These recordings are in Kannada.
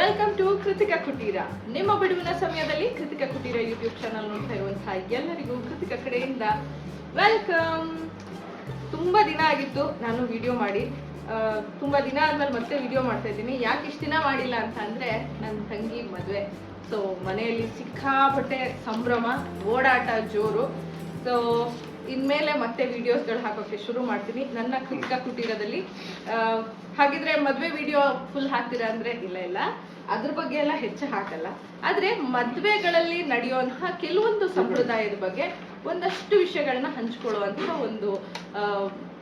ವೆಲ್ಕಮ್ ಟು ಕೃತಿಕ ಕುಟೀರ. ನಿಮ್ಮ ಬಿಡುವಿನ ಸಮಯದಲ್ಲಿ ಕೃತಿಕ ಕುಟೀರ ಯೂಟ್ಯೂಬ್ ಚಾನಲ್ ನೋಡ್ತಾ ಇರುವಂತಹ ಎಲ್ಲರಿಗೂ ಕೃತಿಕ ಕಡೆಯಿಂದ ವೆಲ್ಕಮ್. ತುಂಬಾ ದಿನ ಆಗಿತ್ತು ನಾನು ವಿಡಿಯೋ ಮಾಡಿ. ತುಂಬ ದಿನ ಆದ್ಮೇಲೆ ಮತ್ತೆ ವಿಡಿಯೋ ಮಾಡ್ತಾ ಇದ್ದೀನಿ. ಯಾಕೆ ಇಷ್ಟು ದಿನ ಮಾಡಿಲ್ಲ ಅಂತ ಅಂದ್ರೆ ನನ್ನ ತಂಗಿ ಮದುವೆ. ಸೊ ಮನೆಯಲ್ಲಿ ಸಿಕ್ಕಾಪಟ್ಟೆ ಸಂಭ್ರಮ, ಓಡಾಟ, ಜೋರು. ಸೊ ಇನ್ಮೇಲೆ ಮತ್ತೆ ವಿಡಿಯೋಸ್ಗಳು ಹಾಕೋಕೆ ಶುರು ಮಾಡ್ತೀನಿ. ನನ್ನ ಕೃತಿಕಾ ಕುಟೀರದಲ್ಲಿ ಹಾಗಿದ್ರೆ ಮದ್ವೆ ವಿಡಿಯೋ ಫುಲ್ ಹಾಕ್ತೀರಾ ಅಂದ್ರೆ ಇಲ್ಲ ಇಲ್ಲ. ಅದ್ರ ಬಗ್ಗೆ ಎಲ್ಲ ಹೆಚ್ಚು ಹಾಕಲ್ಲ. ಆದ್ರೆ ಮದುವೆಗಳಲ್ಲಿ ನಡೆಯುವಂತಹ ಕೆಲವೊಂದು ಸಂಪ್ರದಾಯದ ಬಗ್ಗೆ ಒಂದಷ್ಟು ವಿಷಯಗಳನ್ನ ಹಂಚ್ಕೊಳ್ಳುವಂತಹ ಒಂದು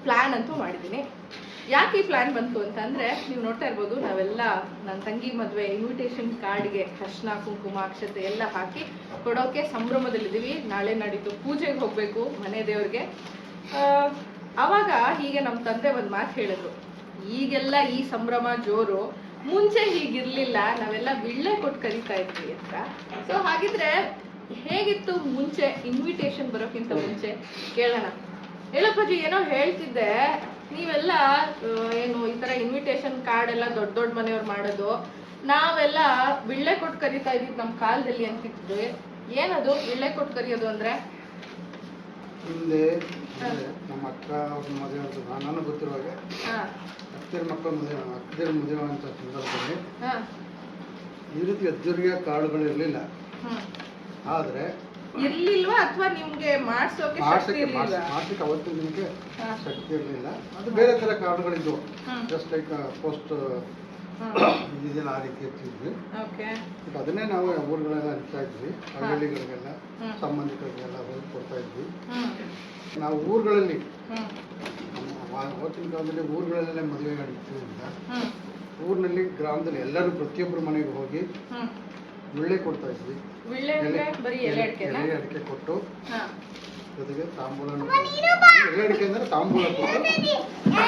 ಪ್ಲಾನ್ ಅಂತೂ ಮಾಡಿದ್ದೀನಿ. ಯಾಕೆ ಈ ಪ್ಲಾನ್ ಬಂತು ಅಂತ ಅಂದ್ರೆ ನೀವು ನೋಡ್ತಾ ಇರ್ಬೋದು, ನಾವೆಲ್ಲ ನನ್ನ ತಂಗಿ ಮದುವೆ ಇನ್ವಿಟೇಷನ್ ಕಾರ್ಡ್ಗೆ ಅರ್ಶನ, ಕುಂಕುಮ, ಅಕ್ಷತೆ ಎಲ್ಲ ಹಾಕಿ ಕೊಡೋಕೆ ಸಂಭ್ರಮದಲ್ಲಿದ್ದೀವಿ. ನಾಳೆ ನಡೀತು ಪೂಜೆಗೆ ಹೋಗ್ಬೇಕು ಮನೆ ದೇವ್ರಿಗೆ. ಅವಾಗ ಹೀಗೆ ನಮ್ಮ ತಂದೆ ಒಂದು ಮಾತು ಹೇಳಿದ್ರು. ಈಗೆಲ್ಲ ಈ ಸಂಭ್ರಮ ಜೋರು, ಮುಂಚೆ ಹೀಗಿರ್ಲಿಲ್ಲ, ನಾವೆಲ್ಲ ವಿಳ್ಳೆ ಕೊಟ್ಟು ಕರಿತಾ ಇದ್ವಿ ಅಂತ. ಸೊ ಹಾಗಿದ್ರೆ ಹೇಗಿತ್ತು ಮುಂಚೆ ಇನ್ವಿಟೇಷನ್ ಬರೋಕ್ಕಿಂತ ಮುಂಚೆ? ಕೇಳೋಣ. ಹೇಳಪ್ಪಾಜಿ, ಏನೋ ಹೇಳ್ತಿದ್ದೆ. ನೀವೆಲ್ಲ ಏನು ಈ ತರ ಇನ್ವಿಟೇಷನ್ ಕಾರ್ಡ್ ಎಲ್ಲ ದೊಡ್ಡ ದೊಡ್ಡ ಮನೆಯವ್ರು ಮಾಡೋದು ನಾವೆಲ್ಲ ವಿಳ್ಳೆ ಕೊಟ್ಟು ಕರಿತಾ ಇದ್ದಿದ್ದು ನಮ್ಮ ಕಾಲದಲ್ಲಿ ಅಂತಿದ್ವಿ. ಏನದು ವಿಳ್ಳೆ ಕೊಟ್ಟು ಕರಿಯೋದು ಅಂದ್ರೆ? ಹಿಂದೆ ನಮ್ಮ ಅಕ್ಕ ಅವ್ರ ಮದುವೆ ಅಂತ ನಾನು ಗೊತ್ತಿರುವಾಗ ಹಾ. ಅತ್ತಿರ ಮಕ್ಕಳ ಮದುವೆ ಅತ್ತಿರ ಮದುವೆ ಅಂತ ಸಂದರ್ಭದಲ್ಲಿ ಹಾ. ಈ ರೀತಿ ಅದ್ದೂರಿಯ ಕಾಳುಗಳು ಇರಲಿಲ್ಲ. ಹ್ಮ್. ಆದರೆ ಇರ್ಲಿಲ್ವಾ ಅಥವಾ ನಿಮ್ಗೆ ಮಾಡ್ಸೋಕೆ ಶಕ್ತಿ ಮಾಡ್ಸಕ್ಕೆ ಇರ್ಲಿಲ್ವಾ ಮಾಡ್ಸಕ್ಕೆ ಅವತ್ತಿನ ದಿನಕ್ಕೆ ಹಾ. ಶಕ್ತಿ ಇರಲಿಲ್ಲ. ಅದು ಬೇರೆ ಥರ ಕಾರಣಗಳಿದ್ವು. ಹ್ಮ್ ಜಸ್ಟ್ ಲೈಕ್ ಪೋಸ್ಟ್ ಇದೆಯಲ್ಲ ಇದೆಲ್ಲ ಆ ರೀತಿ ಇರ್ತಿದ್ವಿ. ಓಕೆ. ಬಟ್ ಅದನ್ನೇ ನಾವು ಊರುಗಳೆಲ್ಲ ಹಂಚ್ತಾ ಇದ್ವಿ. ಹಳ್ಳಿಗಳಿಗೆಲ್ಲ ಹ್ಮ್. ಸಂಬಂಧಿಕರಿಗೆಲ್ಲ ಹೋಗಿ ಕೊಡ್ತಾ ಇದ್ವಿ. ಹ್ಮ್ ನಾವು ಊರುಗಳಲ್ಲಿ ಹ್ಮ್ ನಮ್ಮ ಅವತ್ತಿನ ಕಾಲದಲ್ಲಿ ಊರುಗಳಲ್ಲೇ ಮದುವೆ ನಡೀತಿದ್ರಿಂದ ಹ್ಮ್ ಊರಿನಲ್ಲಿ ಗ್ರಾಮದಲ್ಲಿ ಎಲ್ಲರೂ ಪ್ರತಿಯೊಬ್ಬರ ಮನೆಗೆ ಹೋಗಿ ಹ್ಮ್ ಒಳ್ಳೆ ಕೊಡ್ತಾ ಇದ್ವಿ. ಅಂದ್ರೆ ಬರೀ ಎಲೆ ಅಡಿಕೆನಾ? ಎಲೆ ಅಡಿಕೆ ಕೊಟ್ಟು ಹಾ. ಜೊತೆಗೆ ತಾಂಬೂಲ ಎಲೆ ಅಡಿಕೆ ಅಂದ್ರೆ ತಾಂಬೂಲ ಕೊಟ್ಟು. ಹಾ.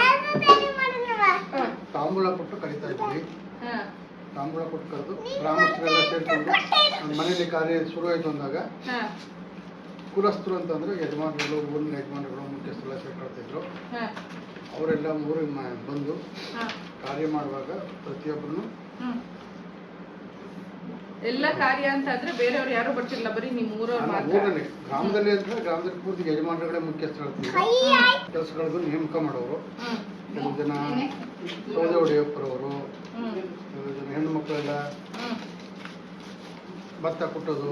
ತಾಂಬೂಲ ಕೊಟ್ಟು ಕರಿತಾ ಇದ್ವಿ. ಹಾ. ತಾಂಬೂಲ ಕೊಟ್ಟು ಕರೆದು ಗ್ರಾಮಸ್ಥರೆಲ್ಲ ಸೇರ್ಕೊಂಡು ನಮ್ಮ ಮನೆಯಲ್ಲಿ ಕಾರ್ಯ ಶುರು ಆಯ್ತು ಅಂದಾಗ ಹಾ. ಕುಲಸ್ಥರು ಅಂತಂದ್ರೆ ಯಜಮಾನರುಗಳು ಊರಿನ ಯಜಮಾನರುಗಳು ಮುಖ್ಯಸ್ಥರೆಲ್ಲ ಸೇರ್ಕೊಳ್ತಿದ್ರು ಹಾ. ಅವರೆಲ್ಲ ಊರಿಗೆ ಬಂದು ಹಾ. ಕಾರ್ಯ ಮಾಡುವಾಗ ಪ್ರತಿಯೊಬ್ಬರು ಎಲ್ಲ ಕಾರ್ಯ ಅಂತ ಅಂದ್ರೆ ಬೇರೆಯವ್ರು ಯಾರು ಬರ್ತಿಲ್ಲ ಬರೀ ನಿಮ್ ಊರವ್ರು ಮಾತ್ರ. ಊರಲ್ಲಿ ಗ್ರಾಮದಲ್ಲಿ ಅಂದ್ರೆ ಗ್ರಾಮದಲ್ಲಿ ಪೂರ್ತಿ ಯಜಮಾನರುಗಳೇ ಮುಖ್ಯಸ್ಥರು ಕೆಲಸಗಳಿಗೂ ನೇಮಕ ಮಾಡೋರು. ಹ್ಮ್. ಕೆಲವು ಜನ ಸೌದೆ ಹೊಡೆಯಪ್ಪರವರು ಹ್ಮ್. ಕೆಲವು ಜನ ಹೆಣ್ಣು ಮಕ್ಕಳೆಲ್ಲ ಹ್ಮ್. ಭತ್ತ ಕುಟ್ಟೋದು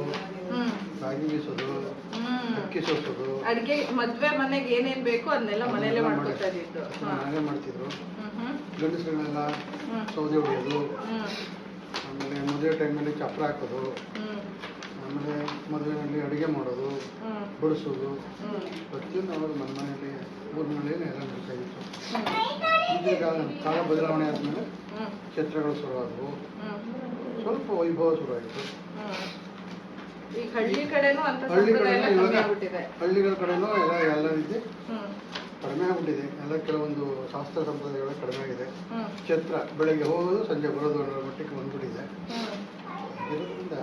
ಹ್ಮ್. ರಾಗಿ ಬೀಸೋದು ಹ್ಮ್. ಅಕ್ಕಿ ಸೋಸೋದು. ಅಡಿಗೆ ಮದ್ವೆ ಮನೆಗೆ ಏನೇನ್ ಬೇಕು ಅದನ್ನೆಲ್ಲ ಮನೆಯಲ್ಲೇ ಮಾಡ್ಕೊತಾ ಇದ್ದಿದ್ದು. ಹಾ. ಮನೆಯಲ್ಲೇ ಮಾಡ್ತಿದ್ರು. ಹ್ಮ್ ಹ್ಮ್. ಗಂಡಸರುಗಳೆಲ್ಲ ಸೌದೆ ಹೊಡೆಯೋದು. ಹ್ಮ್. ಆಮೇಲೆ ಮದುವೆ ಟೈಮಲ್ಲಿ ಚಪ್ರ ಹಾಕೋದು ಆಮೇಲೆ ಮದುವೆಯಲ್ಲಿ ಅಡುಗೆ ಮಾಡೋದು ಬಡಿಸೋದು. ಪ್ರತಿಯೊಂದು ಅವರು ಮನೆ ಮನೆಯಲ್ಲಿ ಊರಿನಲ್ಲಿ ಎಲ್ಲ ನಡೀತಾ ಇತ್ತು. ಈಗ ಕಾಲ ಬದಲಾವಣೆ ಆದಮೇಲೆ ಛತ್ರಗಳು ಶುರುವಾದವು ಸ್ವಲ್ಪ ವೈಭವ ಶುರುವಾಯಿತು ಹಳ್ಳಿ ಕಡೆನೂ ಹಳ್ಳಿಗಳ ಕಡೆನೂ ಎಲ್ಲ ಎಲ್ಲ ರೀತಿ ಕಡಿಮೆ ಆಗ್ಬಿಟ್ಟಿದೆ. ಎಲ್ಲ ಕೆಲವೊಂದು ಶಾಸ್ತ್ರ ಸಂಪ್ರದಾಯಗಳು ಕಡಿಮೆ ಆಗಿದೆ. ಕ್ಷೇತ್ರ ಛತ್ರ ಬೆಳಗ್ಗೆ ಹೋಗೋದು ಸಂಜೆ ಬರೋದು ಅನ್ನೋ ಮಟ್ಟಿಗೆ ಬಂದ್ಬಿಟ್ಟಿದೆ. ಇರೋದ್ರಿಂದ ಇದರಿಂದ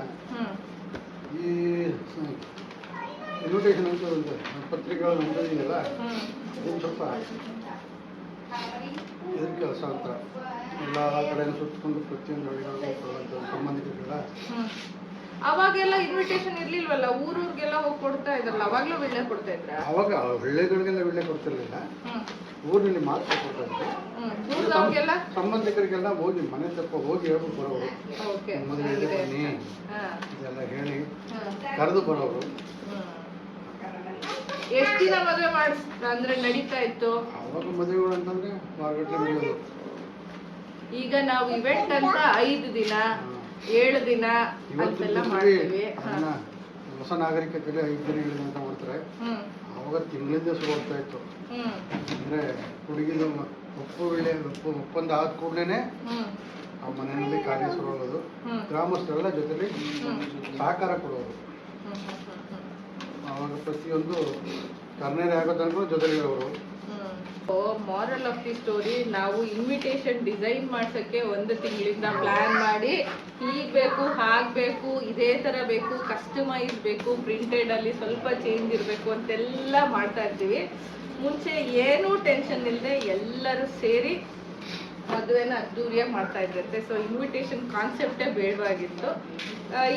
ಈ ಇನ್ವಿಟೇಷನ್ ಅಂತ ಒಂದು ಪತ್ರಿಕೆಗಳು ನೋಡಿದೆಯಲ್ಲ ಅದೊಂದು ಸ್ವಲ್ಪ ಇದ್ರ ಕೆಲಸ ಅಂತ. ಎಲ್ಲ ಕಡೆಯನ್ನು ಸುತ್ತಕೊಂಡು ಪ್ರತಿಯೊಂದು ಹಳ್ಳಿಗಳಿಗೂ ಸಂಬಂಧಿಕರಿಗೆಲ್ಲ ಅವಾಗೆಲ್ಲ ಇನ್ವಿಟೇಷನ್ ಇರ್ಲಿಲ್ವಲ್ಲ? ಊರೂರ್ಗೆಲ್ಲ ಹೋಗಿ ಕೊಡ್ತಾ ಇದ್ರಲ್ಲ ಅವಾಗ್ಲೂ ವಿಳ್ಳೆ ಕೊಡ್ತಾ ಇದ್ರ? ಅವಾಗ ಹಳ್ಳಿಗಳಿಗೆಲ್ಲ ವಿಳ್ಳೆ ಕೊಡ್ತಿರ್ಲಿಲ್ಲ. ಊರಿನಲ್ಲಿ ಮಾತ್ರ ಕೊಡ್ತಾ ಇದ್ರು ಹ್ಮ್. ಊರ್ದವ್ರಿಗೆಲ್ಲ ಸಂಬಂಧಿಕರಿಗೆಲ್ಲ ಹೋಗಿ ಮನೆ ತಪ್ಪ ಹೋಗಿ ಹೇಳ್ಬಿಟ್ಟು ಬರೋರು ಓಕೆ. ಮದುವೆ ಇದೆ ಬನ್ನಿ. ಇದೆಲ್ಲ ಹೇಳಿ ಕರೆದು ಬರೋರು ಎಷ್ಟು ದಿನ ಮದುವೆ ಮಾಡಿಸ್ ಅಂದ್ರೆ ನಡೀತಾ ಇತ್ತು? ಅವಾಗ ಮದುವೆಗಳು ಅಂತಂದ್ರೆ ಮಾರ್ಗಟ್ಲೆ ನಡೆಯೋದು ಈಗ ನಾವು ಇವೆಂಟ್ ಅಂತ ಐದು ದಿನ. ಏಳು ದಿನ ಅಂತೆಲ್ಲ ಮಾಡ್ತೀವಿ. ಹೊಸ ನಾಗರಿಕತೆಯಲ್ಲಿ ಐದು ದಿನ ಏಳು ದಿನ ಅಂತ ಮಾಡ್ತಾರೆ. ಅವಾಗ ತಿಂಗಳಿಂದ ಶುರು ಆಗ್ತಾ ಇತ್ತು. ಅಂದ್ರೆ ಹುಡುಗಿನ ಉಪ್ಪು ವೇಳೆ ಒಪ್ಪು ಒಪ್ಪಂದ ಆದ ಕೂಡಲೇ ಆ ಮನೆಯಲ್ಲಿ ಕಾರ್ಯ ಶುರು ಆಗೋದು. ಗ್ರಾಮಸ್ಥರೆಲ್ಲ ಜೊತೆಲಿ. ಸಹಕಾರ ಕೊಡೋದು. ಅವಾಗ ಪ್ರತಿಯೊಂದು ಕರ್ನೇರಿ ಆಗೋ ತನಕ ಜೊತೆಲಿ ಇರೋರು ಮಾರಲ್ ಆಫ್ ದಿ ಸ್ಟೋರಿ ನಾವು ಇನ್ವಿಟೇಷನ್ ಡಿಸೈನ್ ಮಾಡ್ಸಕ್ಕೆ ಒಂದು ತಿಂಗಳಿಂದ ಪ್ಲಾನ್ ಮಾಡಿ ಹೀಗ್ ಬೇಕು ಹಾಗ್ ಬೇಕು ಇದೇ ತರ ಬೇಕು ಕಸ್ಟಮೈಸ್ ಬೇಕು ಪ್ರಿಂಟೆಡ್ ಅಲ್ಲಿ ಸ್ವಲ್ಪ ಚೇಂಜ್ ಇರಬೇಕು ಅಂತೆಲ್ಲ ಮಾಡ್ತಾ ಇರ್ತೀವಿ. ಮುಂಚೆ ಏನೂ ಟೆನ್ಷನ್ ಇಲ್ಲದೆ ಎಲ್ಲರೂ ಸೇರಿ ಮದುವೆನ ಅದ್ದೂರಿಯಾಗಿ ಮಾಡ್ತಾ ಇದ್ರಂತೆ. ಸೊ ಇನ್ವಿಟೇಷನ್ ಕಾನ್ಸೆಪ್ಟೇ ಬೇಡವಾಗಿತ್ತು.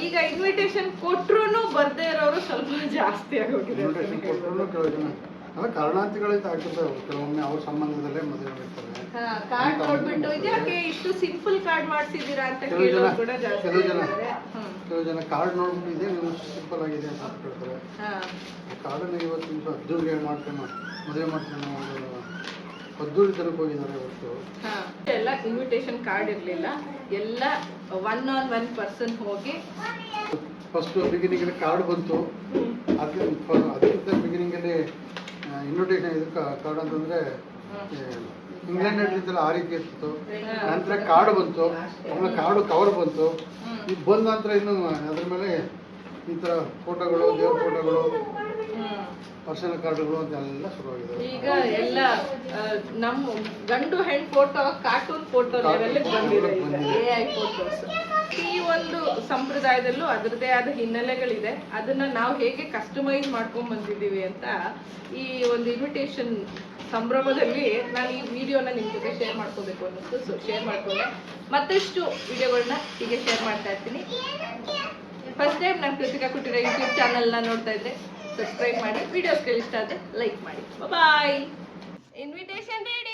ಈಗ ಇನ್ವಿಟೇಷನ್ ಕೊಟ್ರು ಬರ್ದೇ ಇರೋರು ಸ್ವಲ್ಪ ಜಾಸ್ತಿ ಆಗೋಗಿದೆ ಅಲ್ಲ ಕಾರಣಾಂತರಗಳಿಂದ ಆಗ್ತಿರ್ತವೆ ಕೆಲವೊಮ್ಮೆ ಅವ್ರ ಸಂಬಂಧದಲ್ಲೇ ಮದುವೆ ಆಗಿರ್ತಾರೆ ಕಾರ್ಡ್ ಇದ್ಯಾಕೆ ಇಷ್ಟು ಸಿಂಪಲ್ ಕಾರ್ಡ್ ಅಂತ ಕೆಲವು ಜನ- ಕೇಳೋರು ಕೂಡ ಜಾಸ್ತಿ ಕೆಲವು ಜನ- ಇದ್ದಾರೆ. ಹ್ಮ್. ಕೆಲವು ಜನ ಕಾರ್ಡ್ ನೋಡ್ಬಿಟ್ಟು ಇದೆ ನೀವು ಸಿಂಪಲ್ ಆಗಿದೆ ಅಂತ ಹೇಳ್ತಾರೆ ಹಾ. ಕಾರ್ಡನ್ನ ಇವತ್ತು ನಿಮಿಷ ಅದ್ದೂರಿಗೆ ಮಾಡ್ಕೊಂಡು ಮದುವೆ ಮಾಡ್ಕೊಂಡು ಒಂದು ಅದ್ದೂರಿ ತನಕ ಹೋಗಿದ್ದಾರೆ ಇವತ್ತು ಹಾ. ಎಲ್ಲ ಇನ್ವಿಟೇಷನ್ ಕಾರ್ಡ್ ಇರಲಿಲ್ಲ ಎಲ್ಲ ಒನ್ ಆನ್ ಒನ್ ಪರ್ಸನ್ ಹೋಗಿ ಫಸ್ಟ್ ಬಿಗಿನಿಂಗಲ್ಲಿ ಕಾರ್ಡ್ ಬಂತು ಅದಕ್ಕೆ ಅದಕ್ಕಿಂತ ಬಿಗಿನಿಂಗಲ್ಲಿ ಇನ್ವಿಟೇಷನ್ ಇದಕ್ಕೆ ಕಾರ್ಡ್ ಅಂತಂದರೆ ಇಂಗ್ಲೆಂಡ್ ಆ ರೀತಿ ಇರ್ತಿತ್ತು. ನಂತರ ಕಾರ್ಡ್ ಬಂತು ಆಮೇಲೆ ಕಾರ್ಡು ಕವರ್ ಬಂತು. ಈಗ ಬಂದ ನಂತರ ಇನ್ನು ಅದ್ರ ಮೇಲೆ ಈ ಥರ ಫೋಟೋಗಳು ದೇವ್ರ ಫೋಟೋಗಳು. ಪರ್ಸನಲ್ ಕಾರ್ಡ್ಗಳು ಅಂತೆಲ್ಲ ಆಗಿದೆ ಈಗ ಎಲ್ಲ ನಮ್ಮ ಗಂಡು ಹೆಣ್ಣು ಫೋಟೋ ಕಾರ್ಟೂನ್ ಫೋಟೋ ಬಂದಿದೆ. ಈಗ ಬಂದಿದೆ. ಎ ಐ ಫೋಟೋಸ್ ಈ ಒಂದು ಸಂಪ್ರದಾಯದಲ್ಲೂ ಅದರದೇ ಆದ ಹಿನ್ನೆಲೆಗಳಿದೆ. ಅದನ್ನ ನಾವು ಹೇಗೆ ಕಸ್ಟಮೈಸ್ ಮಾಡ್ಕೊಂಡ್ ಬಂದಿದ್ದೀವಿ ಅಂತ ಈ ಒಂದು ಇನ್ವಿಟೇಷನ್ ಸಂಭ್ರಮದಲ್ಲಿ ನಾನು ಈ ವಿಡಿಯೋನ ನಿಮ್ಮ ಜೊತೆ ಶೇರ್ ಮಾಡ್ಕೋಬೇಕು ಅನ್ನಿಸ್ತು ಸೊ ಶೇರ್ ಮಾಡ್ಕೊಂಡೆ ಮತ್ತಷ್ಟು ವಿಡಿಯೋಗಳನ್ನ ಹೀಗೆ ಶೇರ್ ಮಾಡ್ತಾ ಇರ್ತೀನಿ. ಫಸ್ಟ್ ಟೈಮ್ ನಾನು ಕೃತಿಕಾ ಕೊಟ್ಟಿರೋ ಯೂಟ್ಯೂಬ್ ಚಾನಲ್ನ ನೋಡ್ತಾ ಇದ್ದೆ ಸಬ್ಸ್ಕ್ರೈಬ್ ಮಾಡಿ. ವಿಡಿಯೋಸ್ಗಳು ಇಷ್ಟ ಆದರೆ ಲೈಕ್ ಮಾಡಿ. ಬಾಯ್ ಇನ್ವಿಟೇಷನ್ ರೆಡಿ